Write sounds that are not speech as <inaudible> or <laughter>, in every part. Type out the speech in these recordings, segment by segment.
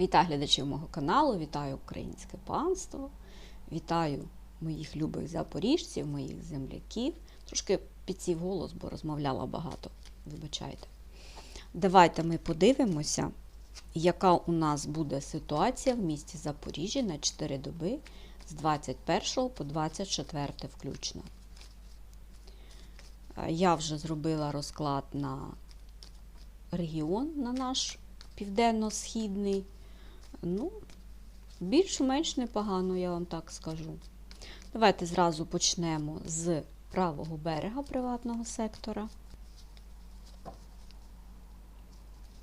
Вітаю глядачів мого каналу, вітаю українське панство, вітаю моїх любих запоріжців, моїх земляків. Трошки підсів голос, бо розмовляла багато. Вибачайте. Давайте ми подивимося, яка у нас буде ситуація в місті Запоріжжя на 4 доби з 21 по 24 включно. Я вже зробила розклад на регіон, на наш південно-східний. Ну, більш-менш непогано, я вам так скажу. Давайте зразу почнемо з правого берега приватного сектора.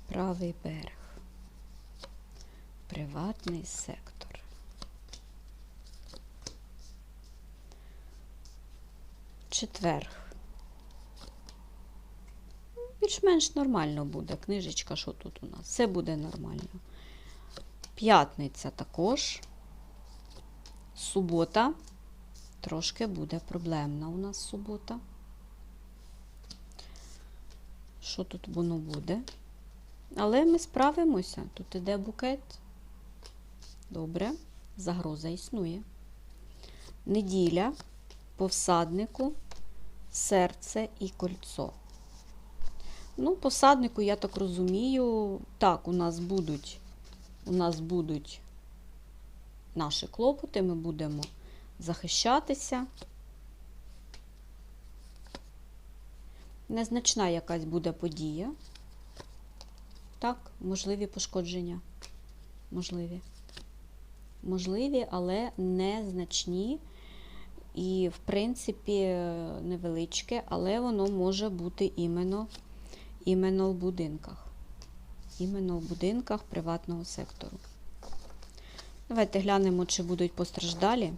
Правий берег. Приватний сектор. Четверг. Більш-менш нормально буде. Книжечка, що тут у нас? Все буде нормально. П'ятниця також. Субота. Трошки буде проблемна у нас субота. Що тут воно буде? Але ми справимося. Тут іде букет. Добре. Загроза існує. Неділя по всаднику, серце і кольцо. Ну, посаднику, я так розумію, так, у нас будуть, у нас будуть наші клопоти, ми будемо захищатися. Незначна якась буде подія. Так, можливі пошкодження. Можливі. Можливі, але незначні. І, в принципі, невеличке, але воно може бути іменно іменно в будинках. Іменно в будинках приватного сектору. Давайте глянемо, чи будуть постраждалі.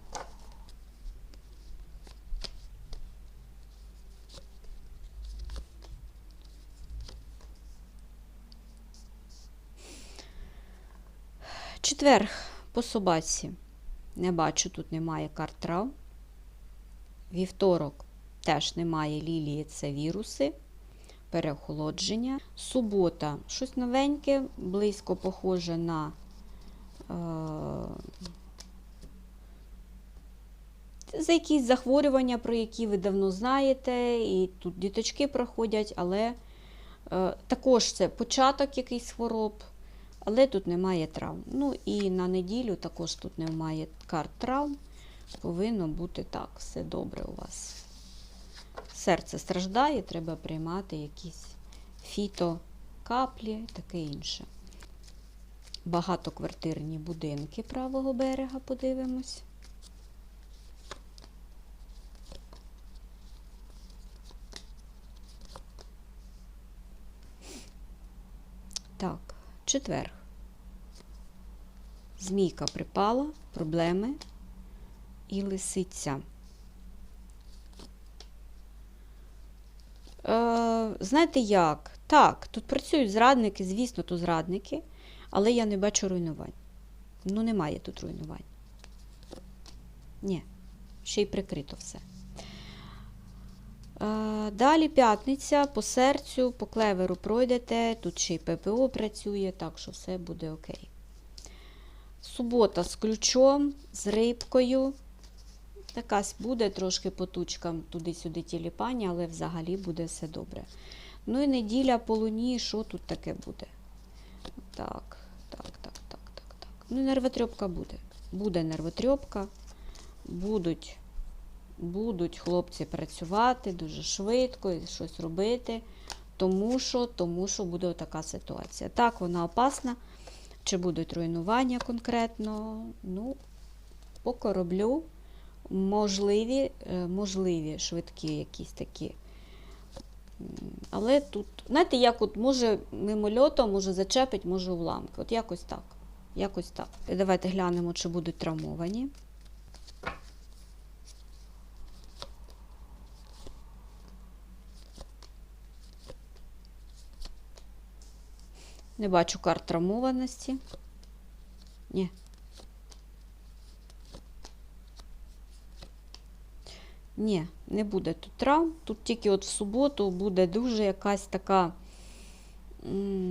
Четверг по собаці. Не бачу, тут немає карт трав. Вівторок теж немає лілії, це віруси переохолодження. Субота щось новеньке, близько похоже на е, за якісь захворювання, про які ви давно знаєте, і тут діточки проходять, але е, також це початок якийсь хвороб, але тут немає травм. Ну і на неділю також тут немає карт травм. Повинно бути так, все добре у вас серце страждає, треба приймати якісь фітокаплі таке інше. Багатоквартирні будинки правого берега подивимось. Так, четверг. Змійка припала, проблеми і лисиця. Знаєте як? Так, тут працюють зрадники, звісно, то зрадники, але я не бачу руйнувань. Ну, немає тут руйнувань. Ні, ще й прикрито все. Е, далі п'ятниця по серцю, по клеверу пройдете, тут ще й ППО працює, так що все буде окей. Субота з ключом, з рибкою. Якась буде трошки потучка туди-сюди тіліпання, але взагалі буде все добре. Ну і неділя по луні, що тут таке буде? Так, так, так, так, так, так. Ну, і нервотрьопка буде. Буде нервотрьопка, будуть, будуть хлопці працювати дуже швидко і щось робити, тому що, тому що буде така ситуація. Так, вона опасна. Чи будуть руйнування конкретно? Ну, по кораблю можливі, е, можливі швидкі якісь такі. Але тут, знаєте, як от може мимольотом, може зачепить, може уламки. От якось так. Якось так. Давайте глянемо, чи будуть травмовані. Не бачу карт травмованості. Ні. Ні, не буде тут травм. Тут тільки от в суботу буде дуже якась така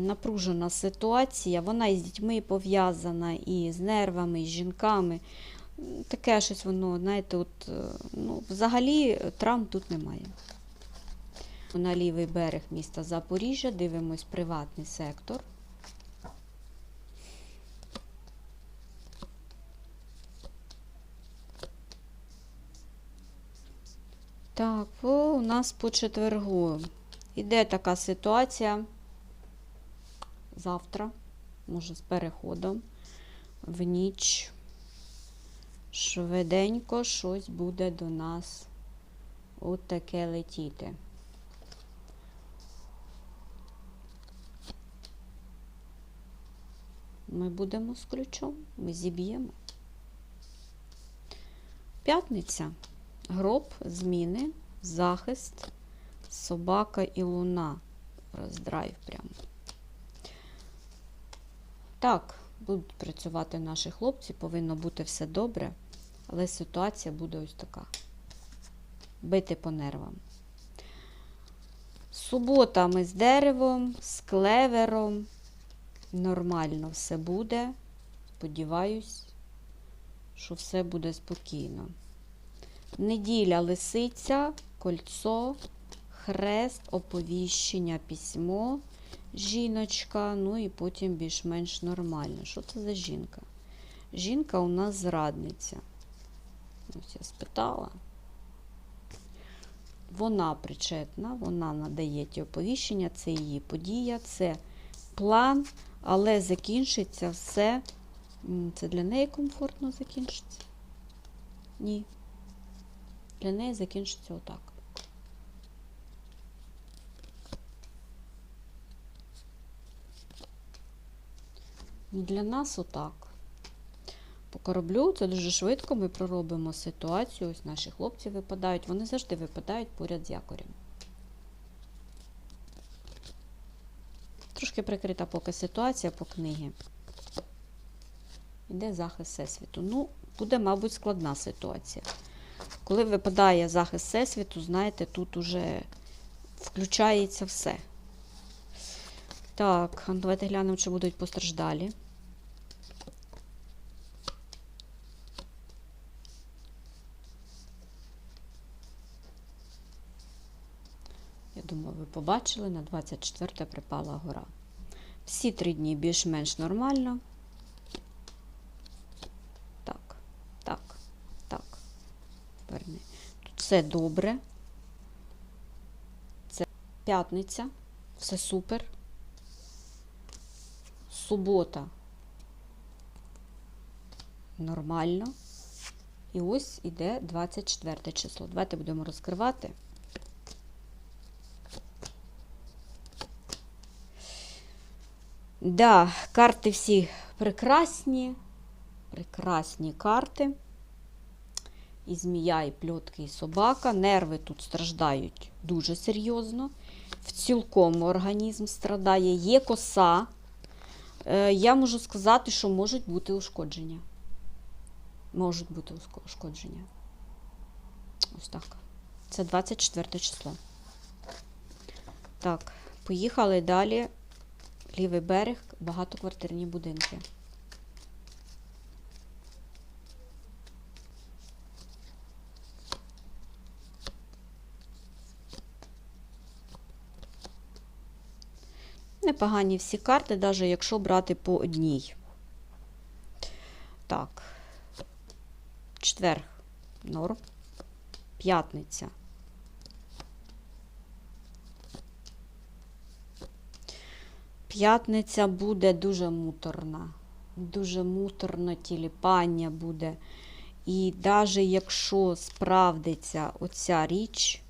напружена ситуація. Вона і з дітьми пов'язана, і з нервами, і з жінками. Таке щось воно, знаєте, от, е, ну, взагалі е, травм тут немає. На лівий берег міста Запоріжжя дивимось приватний сектор. Так, о, у нас по четвергу. Іде така ситуація завтра, може, з переходом в ніч. Швиденько щось буде до нас от летіти. Ми будемо з ключом, ми зіб'ємо. П'ятниця. Гроб, зміни, захист, собака і луна. Роздрайв прямо. Так, будуть працювати наші хлопці, повинно бути все добре, але ситуація буде ось така. Бити по нервам. Субота ми з деревом, з клевером. Нормально все буде. Сподіваюсь, що все буде спокійно. Неділя лисиця, кольцо, хрест, оповіщення, письмо, жіночка, ну і потім більш-менш нормально. Що це за жінка? Жінка у нас зрадниця. Ось я спитала. Вона причетна, вона надає ті оповіщення, це її подія, це план, але закінчиться все. Це для неї комфортно закінчиться? Ні. Для неї закінчиться отак. Для нас отак. По кораблю це дуже швидко ми проробимо ситуацію. Ось наші хлопці випадають. Вони завжди випадають поряд з якорем. Трошки прикрита поки ситуація по книгі. Іде захист Всесвіту. Ну, буде, мабуть, складна ситуація. Коли випадає захист Всесвіту, знаєте, тут уже включається все. Так, давайте глянемо, чи будуть постраждалі. Я думаю, ви побачили, на 24 припала гора. Всі три дні більш-менш нормально. Так, так, так. Верни. Тут все добре. Це п'ятниця. Все супер. Субота. Нормально. І ось іде 24 число. Давайте будемо розкривати. Да, карти всі прекрасні. Прекрасні карти. І змія, і пльотки, і собака. Нерви тут страждають дуже серйозно. В цілкому організм страдає. Є коса. Е, Я можу сказати, що можуть бути ушкодження. Можуть бути ушкодження. Ось так. Це 24 число. Так, поїхали далі. Лівий берег, багатоквартирні будинки. Непогані всі карти, навіть якщо брати по одній. Так. Четверг. Норм. П'ятниця. П'ятниця буде дуже муторна. Дуже муторно тіліпання буде. І навіть якщо справдиться оця річ,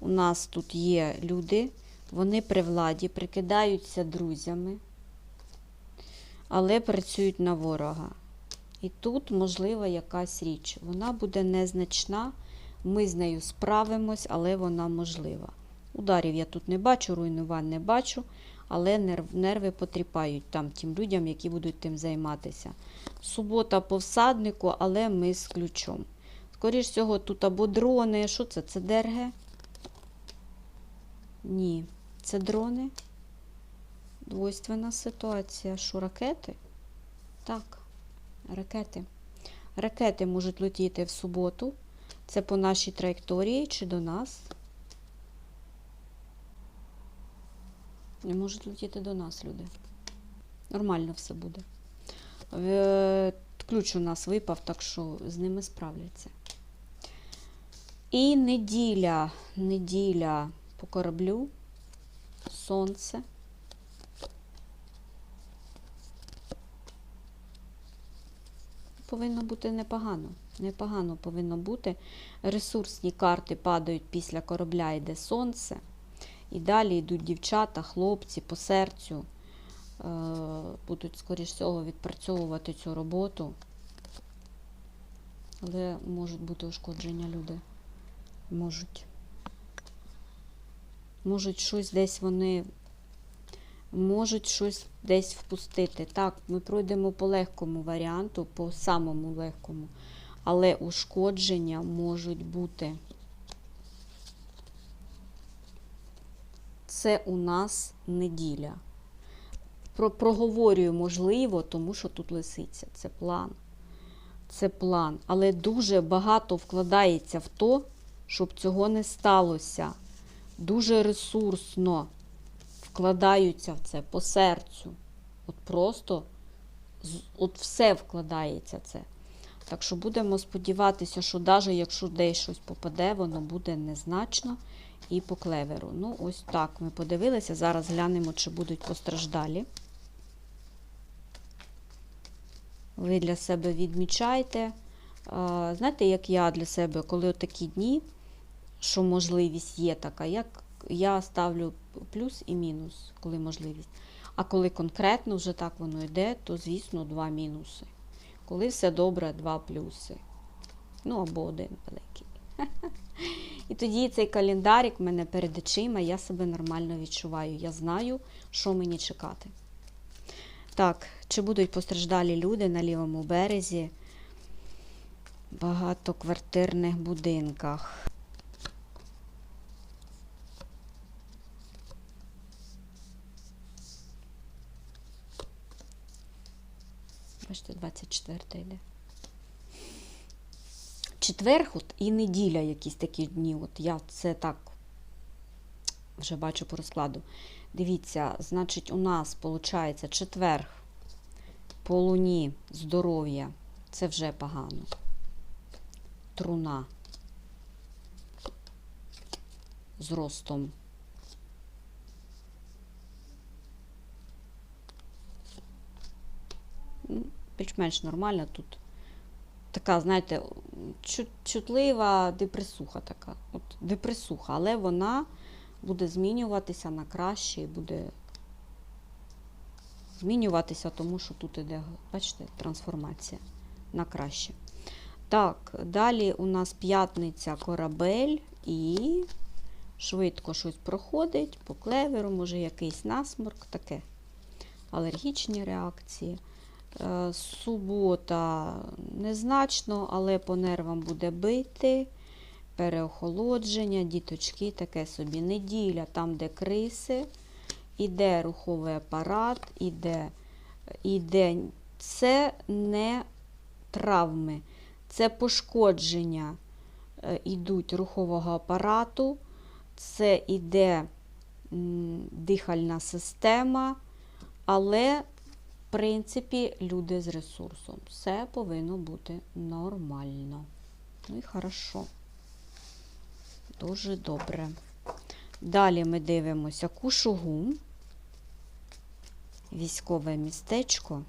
у нас тут є люди, вони при владі прикидаються друзями, але працюють на ворога. І тут можлива якась річ. Вона буде незначна, ми з нею справимось, але вона можлива. Ударів я тут не бачу, руйнувань не бачу, але нерв, нерви потріпають там тим людям, які будуть тим займатися. Субота по всаднику, але ми з ключом. Скоріш всього, тут або дрони. Що це? Це ДРГ? Ні. Це дрони? двойственна ситуація. Що ракети? Так, ракети. Ракети можуть летіти в суботу. Це по нашій траєкторії чи до нас. Не можуть летіти до нас, люди. Нормально все буде. Е, Ключ у нас випав, так що з ними справляться. І неділя, неділя по кораблю, сонце. Повинно бути непогано. Непогано повинно бути. Ресурсні карти падають після корабля, йде сонце. І далі йдуть дівчата, хлопці по серцю. Е, Будуть, скоріш всього, відпрацьовувати цю роботу. Але можуть бути ушкодження люди. Можуть. Можуть щось десь вони. Можуть щось десь впустити. Так, ми пройдемо по легкому варіанту, по самому легкому. Але ушкодження можуть бути. Це у нас неділя. Про, проговорюю можливо, тому що тут лисиця. Це план. Це план. Але дуже багато вкладається в то, щоб цього не сталося. Дуже ресурсно вкладаються в це по серцю. От просто от все вкладається це. Так що будемо сподіватися, що навіть якщо десь щось попаде, воно буде незначно і по клеверу. Ну, ось так ми подивилися. Зараз глянемо, чи будуть постраждалі. Ви для себе відмічайте. Знаєте, як я для себе, коли такі дні, що можливість є така, як я ставлю плюс і мінус, коли можливість. А коли конкретно вже так воно йде, то, звісно, два мінуси. Коли все добре, два плюси. Ну, або один великий. <laughs> І тоді цей календарик в мене перед очима, я себе нормально відчуваю. Я знаю, що мені чекати. Так, чи будуть постраждалі люди на лівому березі багатоквартирних будинках? Бачите, 24 йде. Четверг от, і неділя якісь такі дні. От я це так вже бачу по розкладу. Дивіться, значить, у нас виходить четверг по луні здоров'я. Це вже погано. Труна з ростом. Ну, Більш-менш нормально тут. Така, знаєте, чутлива депресуха така. От депресуха, але вона буде змінюватися на краще і буде змінюватися, тому що тут іде, бачите, трансформація на краще. Так, далі у нас п'ятниця корабель і швидко щось проходить по клеверу, може якийсь насморк, таке. Алергічні реакції. Е, Субота незначно, але по нервам буде бити. Переохолодження, діточки, таке собі. Неділя, там, де криси, іде руховий апарат, іде, іде. Це не травми, це пошкодження е, ідуть рухового апарату, це іде дихальна система, але принципі, люди з ресурсом. Все повинно бути нормально. Ну і хорошо. Дуже добре. Далі ми дивимося Кушугу, військове містечко.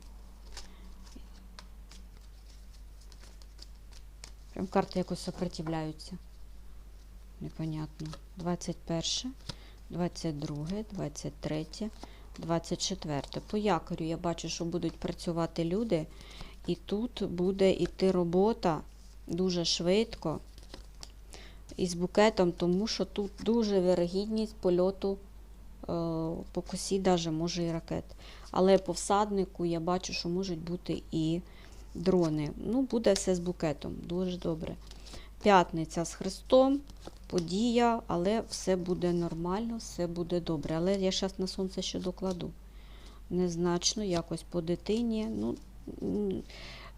Прям карти якось сопротивляються. Непонятно. 21, 22, 23, 24. По якорю я бачу, що будуть працювати люди, і тут буде йти робота дуже швидко із букетом, тому що тут дуже вирогідність польоту е, по косі, навіть може і ракет. Але по всаднику я бачу, що можуть бути і дрони. Ну, буде все з букетом, дуже добре. П'ятниця з Христом, подія, але все буде нормально, все буде добре. Але я зараз на сонце ще докладу. незначно, якось по дитині. Ну,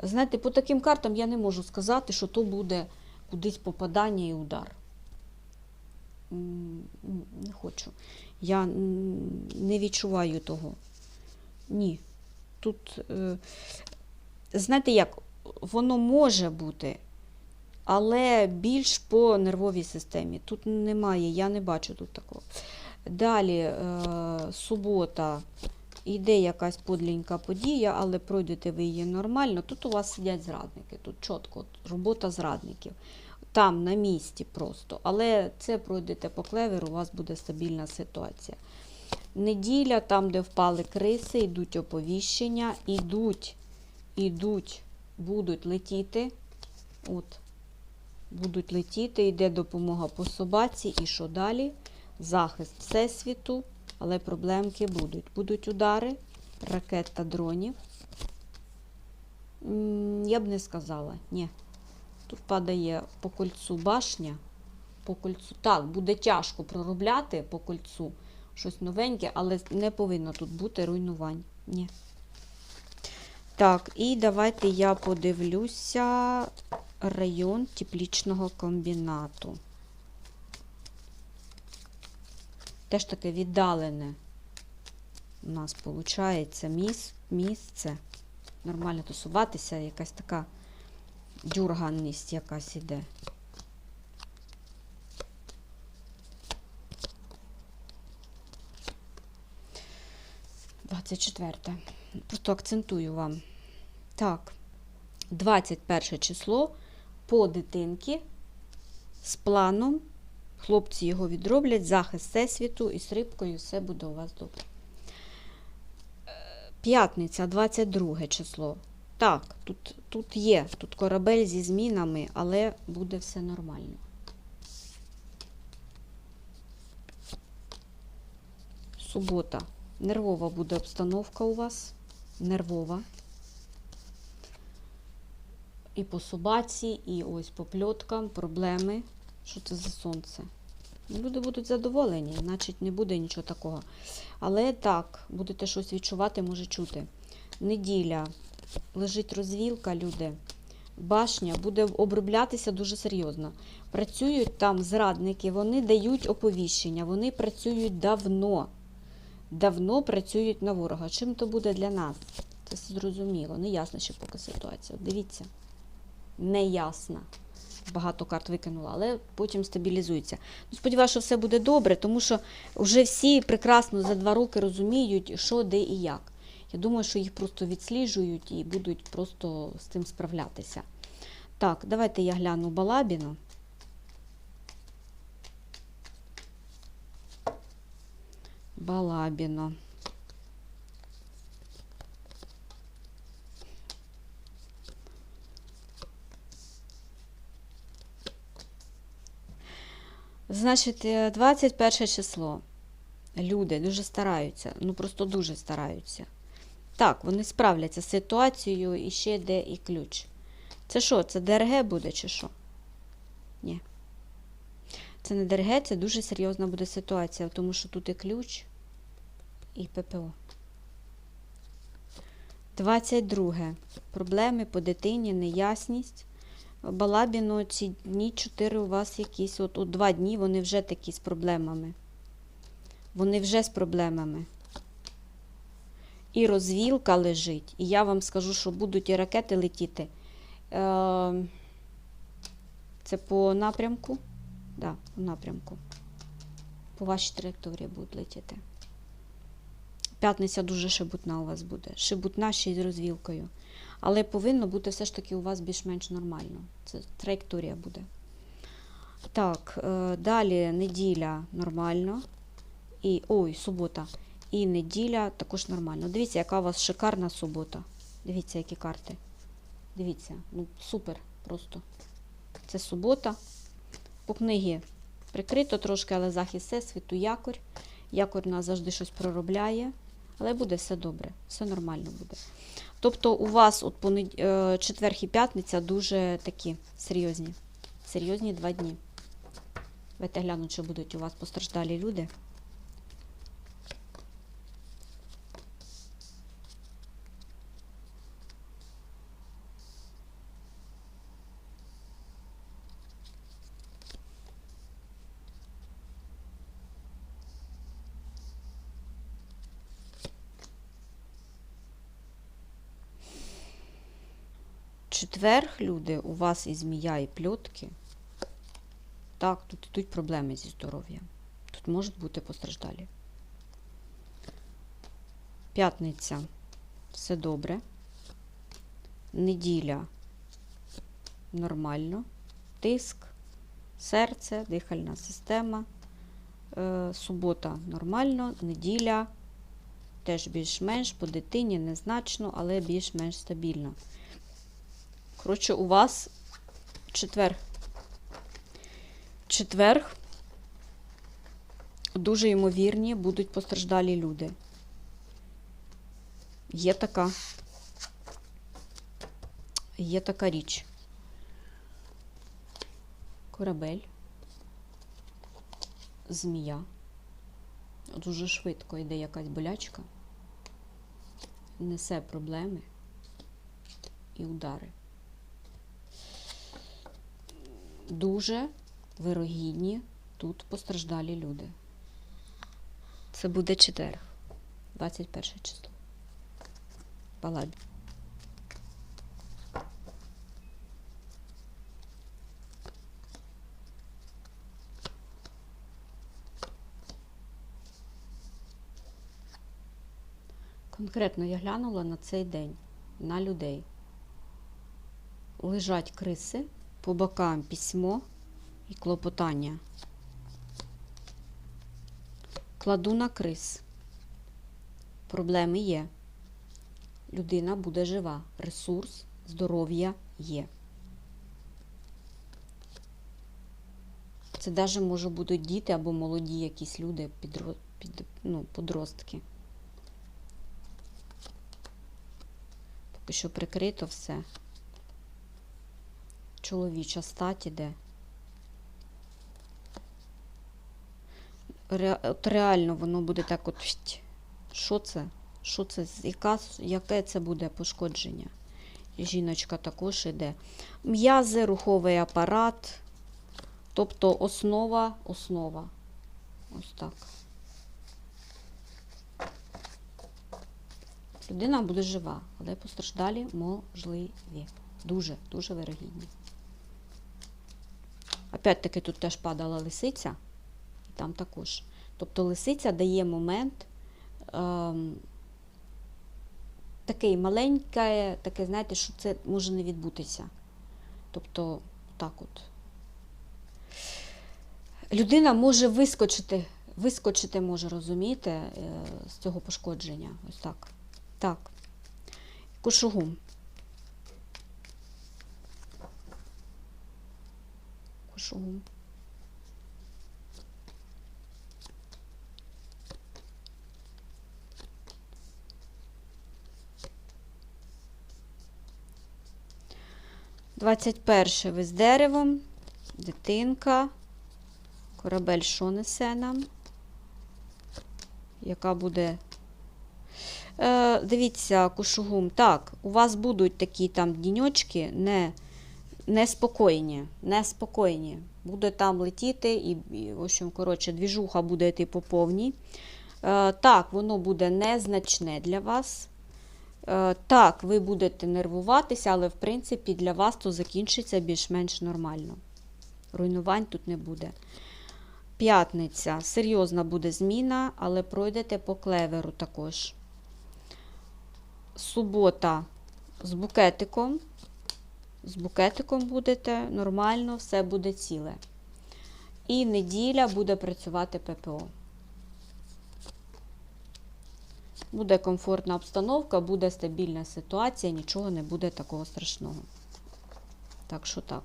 знаєте, по таким картам я не можу сказати, що то буде кудись попадання і удар. Не хочу. Я не відчуваю того. Ні. Тут, е, знаєте як, воно може бути, але більш по нервовій системі. Тут немає, я не бачу тут такого. Далі, е, субота, йде якась подлінька подія, але пройдете ви її нормально. Тут у вас сидять зрадники, тут чітко робота зрадників. Там, на місці просто. Але це пройдете по клеверу, у вас буде стабільна ситуація. Неділя, там, де впали криси, йдуть оповіщення, йдуть, йдуть, будуть летіти. От, будуть летіти, йде допомога по собаці. І що далі? Захист Всесвіту, але проблемки будуть. Будуть удари, ракет та дронів. Я б не сказала, ні. Тут падає по кольцу башня. По кольцу. Так, буде тяжко проробляти по кольцу щось новеньке, але не повинно тут бути руйнувань. Ні. Так, і давайте я подивлюся район теплічного комбінату. Теж таке віддалене у нас виходить міс, місце. Нормально тусуватися, якась така дюрганність якась іде. Двадцять четверте. Просто акцентую вам. Так, 21 число по дитинки з планом. Хлопці його відроблять, захист всесвіту і з рибкою все буде у вас добре. Е, П'ятниця, 22 число. Так, тут, тут є, тут корабель зі змінами, але буде все нормально. Субота. Нервова буде обстановка у вас. Нервова. І по собаці, і ось по пльоткам, проблеми. Що це за сонце? Ну, Люди будуть задоволені, значить не буде нічого такого. Але так, будете щось відчувати, може чути. Неділя, лежить розвілка, люди. Башня буде оброблятися дуже серйозно. Працюють там зрадники, вони дають оповіщення, вони працюють давно. Давно працюють на ворога. Чим то буде для нас? Це зрозуміло. Не ясно ще поки ситуація. Дивіться, не ясна. Багато карт викинула, але потім стабілізується. Ну, Сподіваюся, що все буде добре, тому що вже всі прекрасно за два роки розуміють, що, де і як. Я думаю, що їх просто відсліджують і будуть просто з цим справлятися. Так, давайте я гляну Балабіну. Балабіно. Значить, е, 21 число. Люди дуже стараються, ну просто дуже стараються. Так, вони справляться з ситуацією і ще йде і ключ. Це що? Це ДРГ буде чи що? Ні. Це не ДРГ, це дуже серйозна буде ситуація, тому що тут і ключ, і ППО. 22. Проблеми по дитині, неясність. Балабіно, ці дні 4 у вас якісь. От, от два дні вони вже такі з проблемами. Вони вже з проблемами. І розвілка лежить. І я вам скажу, що будуть і ракети летіти. Е, Це по напрямку? Да, по напрямку. По вашій траєкторії будуть летіти. П'ятниця дуже шебутна у вас буде. Шебутна ще й з розвілкою. Але повинно бути все ж таки у вас більш-менш нормально. Це траєкторія буде. Так, е, далі неділя нормально. І, ой, субота. І неділя також нормально. Дивіться, яка у вас шикарна субота. Дивіться, які карти. Дивіться, ну супер просто. Це субота. По книгі прикрито трошки, але захист всесвіту, якорь. Якорь у нас завжди щось проробляє. Але буде все добре, все нормально буде. Тобто у вас от понед... е, четвер і п'ятниця дуже такі серйозні. Серйозні два дні. Давайте глянуть, чи будуть у вас постраждалі люди. Четверг, люди, у вас і змія, і пльотки. Так, тут йдуть проблеми зі здоров'ям. Тут можуть бути постраждалі. П'ятниця. Все добре. Неділя. Нормально. Тиск, серце, дихальна система. Е, субота нормально. Неділя теж більш-менш по дитині незначно, але більш-менш стабільно. Коротше, у вас четвер. Четверг дуже ймовірні будуть постраждалі люди. Є така. Є така річ. Корабель. Змія. Дуже швидко йде якась болячка. Несе проблеми і удари. Дуже вирогідні тут постраждалі люди. Це буде четверг, 21 число. Палабі. Конкретно я глянула на цей день, на людей. Лежать криси, по бокам письмо і клопотання. Кладу на крис. Проблеми є. Людина буде жива. Ресурс, здоров'я є. Це навіть може будуть діти або молоді якісь люди, підро... під... ну, подростки. Поки що прикрито все. Чоловіча стать іде. Ре... От реально воно буде так от. Що це? Що це? Яка... Яке це буде пошкодження? Жіночка також іде. М'язи, руховий апарат. Тобто основа, основа. Ось так. Людина буде жива, але постраждалі можливі. Дуже, дуже вирогідні. Опять-таки тут теж падала лисиця, і там також. Тобто лисиця дає момент ем, такий маленький, таке, знаєте, що це може не відбутися. Тобто, так от. Людина може вискочити, вискочити може, розумієте, е, з цього пошкодження. Ось так. Так. Кушугум. Кушугум. Двадцять перше ви з деревом, дитинка, корабель що несе нам? Яка буде Е, дивіться, кушугум, так, у вас будуть такі там діньочки не, неспокійні, неспокійні. Буде там летіти, і, в общем, коротше, двіжуха буде йти по повній. Е, так, воно буде незначне для вас. Е, так, ви будете нервуватися, але в принципі для вас то закінчиться більш-менш нормально. Руйнувань тут не буде. П'ятниця. Серйозна буде зміна, але пройдете по клеверу також субота з букетиком. З букетиком будете нормально, все буде ціле. І неділя буде працювати ППО. Буде комфортна обстановка, буде стабільна ситуація, нічого не буде такого страшного. Так що так.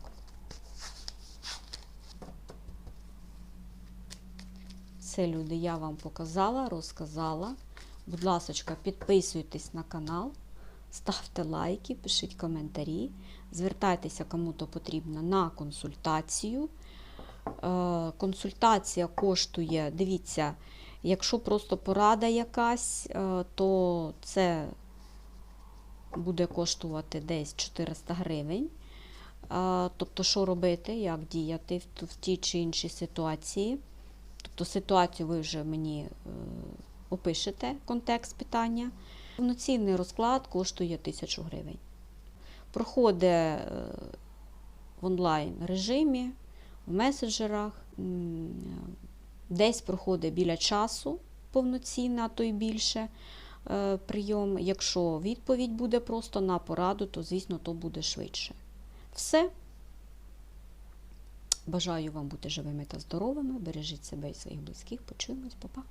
Це люди я вам показала, розказала. Будь ласка, підписуйтесь на канал, ставте лайки, пишіть коментарі, звертайтеся кому-то потрібно на консультацію. Е, Консультація коштує, дивіться, якщо просто порада якась, е, то це буде коштувати десь 400 гривень. Е, Тобто, що робити, як діяти в тій чи іншій ситуації. Тобто ситуацію ви вже мені опишете контекст питання. Повноцінний розклад коштує 1000 гривень. Проходить е, в онлайн режимі, в меседжерах, десь проходить біля часу повноцінно, а то й більше е, прийом. Якщо відповідь буде просто на пораду, то, звісно, то буде швидше. Все. Бажаю вам бути живими та здоровими. Бережіть себе і своїх близьких. Почуємось, Па-па.